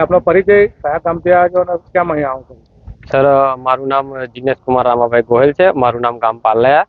આપનો પરિચય કયા ગામથી આવ્યા છો અને ક્યાં અહીં આવો છો? સર, મારું નામ જીનેશ કુમાર રામાભાઈ ગોહિલ છે. મારું નામ ગામ પાલયા.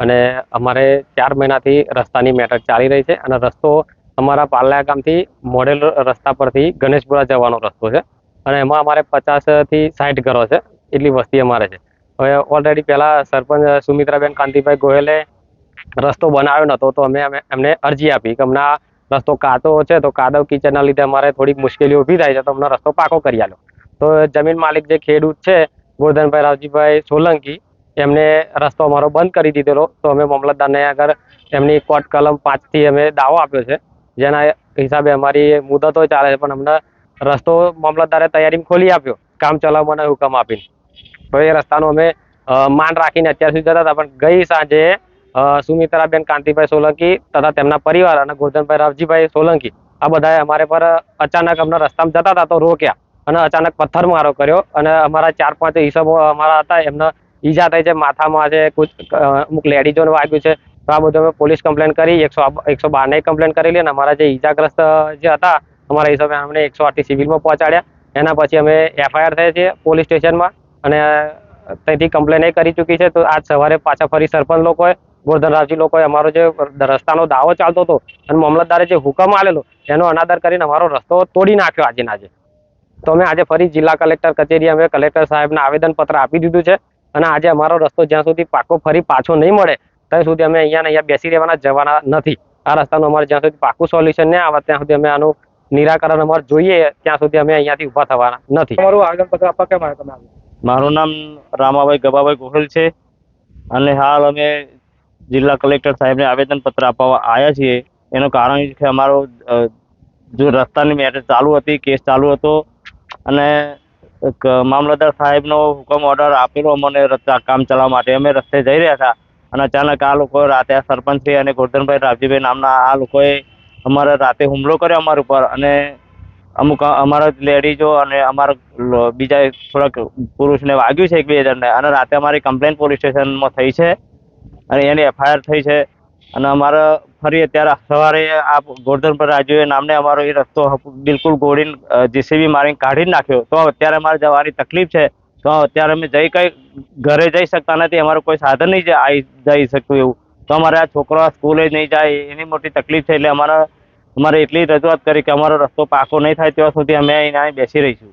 અને અમારે ચાર મહિનાથી રસ્તાની મેટર ચાલી રહી છે અને રસ્તો અમારા પાલયા ગામથી મોડેલ રસ્તા પરથી ગણેશપુરા જવાનો રસ્તો છે. અને એમાં અમારે પચાસથી સાઠ ઘરો છે. એટલી વસ્તી અમારે છે. હવે ઓલરેડી પહેલાં સરપંચ સુમિત્રાબેન કાંતિભાઈ ગોહેલે રસ્તો બનાવ્યો નહોતો તો અમે એમને અરજી આપી કે અમને રસ્તો કાચો છે તો કાદવ કિચનના લીધે અમારે થોડીક મુશ્કેલી ઊભી થાય છે તો અમને રસ્તો પાકો કરી આલો. તો જમીન માલિક જે ખેડૂત છે, ગોરધનભાઈ રાવજીભાઈ સોલંકી, એમને રસ્તો અમારો બંધ કરી દીધેલો. તો અમે મામલતદારને આગળ એમની કોર્ટ કલમ પાંચથી અમે દાવો આપ્યો છે. જેના હિસાબે અમારી મુદતો ચાલે છે, પણ અમને રસ્તો મામલતદારે તૈયારી ખોલી આપ્યો. કામ ચલાવવાનો હુકમ આપીને. તો એ રસ્તાનો અમે માન રાખીને અત્યાર સુધી જતા હતા, પણ ગઈ સાંજે સુમિત્રાબેન કાંતિભાઈ સોલંકી તથા તેમના પરિવાર અને ગોરધનભાઈ રાવજીભાઈ સોલંકી, આ બધાએ અમારે પર અચાનક અમને રસ્તામાં જતા હતા તો રોક્યા અને અચાનક પથ્થરમારો કર્યો અને અમારા ચાર પાંચ હિસાબો અમારા હતા, એમને ઈજા થઈ છે, માથામાં છે અમુક લેડીઝોને વાગ્યું છે. તો આ બધું અમે પોલીસ કમ્પ્લેન કરી, એકસો એકસો બારને કમ્પ્લેન કરેલી અને અમારા જે ઈજાગ્રસ્ત જે હતા, અમારા હિસાબે અમને એકસો આઠથી સિવિલમાં પહોંચાડ્યા. એના પછી અમે એફઆઈઆર થઈ છે પોલીસ સ્ટેશનમાં અને ત્યાંથી કમ્પ્લેન એ કરી ચૂકી છે. તો આજ સવારે પાછા ફરી સરપંચ લોકોએ ગોરધનરાવજી લોકોએ અમારો જે રસ્તાનો દાવો ચાલતો હતો અને મામલતદારે જે હુકમ આલેલો એનો અનાદર કરીને અમારો રસ્તો તોડી નાખ્યો આજે આજે. તો અમે આજે ફરી જિલ્લા કલેક્ટર કચેરી અમે કલેક્ટર સાહેબને આવેદનપત્ર આપી દીધું છે અને આજે અમારો રસ્તો જ્યાં સુધી પાકો ફરી પાછો નહીં મળે ત્યાં સુધી અમે અહીંયા ને અહીંયા બેસી રહેવાના જવાના નથી. આ રસ્તાનું અમારે જ્યાં સુધી પાકું સોલ્યુશન નહીં આવે ત્યાં સુધી અમે આનું નિરાકરણ અમારે જોઈએ ત્યાં સુધી અમે અહીંયાથી ઊભા થવાના નથી. તમારું આવેદનપત્ર આપવા કેમ આવ્યા તમે? મારું નામ રામાભાઈ ગબાભાઈ ગોહિલ છે. અને હાલ અમે જિલ્લા કલેક્ટર સાહેબને આવેદનપત્ર આપવા આવ્યા છીએ. એનું કારણ છે અમારો જો રસ્તાની મેટર ચાલુ હતી, કેસ ચાલુ હતો, અને મામલતદાર સાહેબનો હુકમ ઓર્ડર આપેલો અમને કામ ચલાવવા માટે. અમે રસ્તે જઈ રહ્યા હતા અને અચાનક આ લોકો રાતે આ સરપંચશ્રી અને ગોરધનભાઈ રાવજીભાઈ નામના આ લોકોએ અમારા રાતે હુમલો કર્યો અમારા ઉપર અને અમુક, અમારા લેડીઝો અને અમારા બીજા થોડાક પુરુષને વાગ્યું છે એક બે જણને અને રાતે અમારી કમ્પ્લેન પોલીસ સ્ટેશનમાં થઈ છે. અને એની એફઆઈઆર થઈ છે. અને અમારે ફરી અત્યારે સવારે આ ગોરધનપર રાજુએ નામને અમારો એ રસ્તો બિલકુલ ગોળીને જીસીબી મારીને કાઢી નાખ્યો. તો અત્યારે અમારે જવાની તકલીફ છે. તો અત્યારે અમે જઈ કઈ ઘરે જઈ શકતા નથી. અમારું કોઈ સાધન નહીં આવી જઈ શકતું એવું. તો અમારે આ છોકરો સ્કૂલે નહીં જાય, એની મોટી તકલીફ છે. એટલે અમારા, અમારે એટલી રજૂઆત કરી કે અમારો રસ્તો પાકો નહીં થાય ત્યાં સુધી અમે અહીં બેસી રહીશું.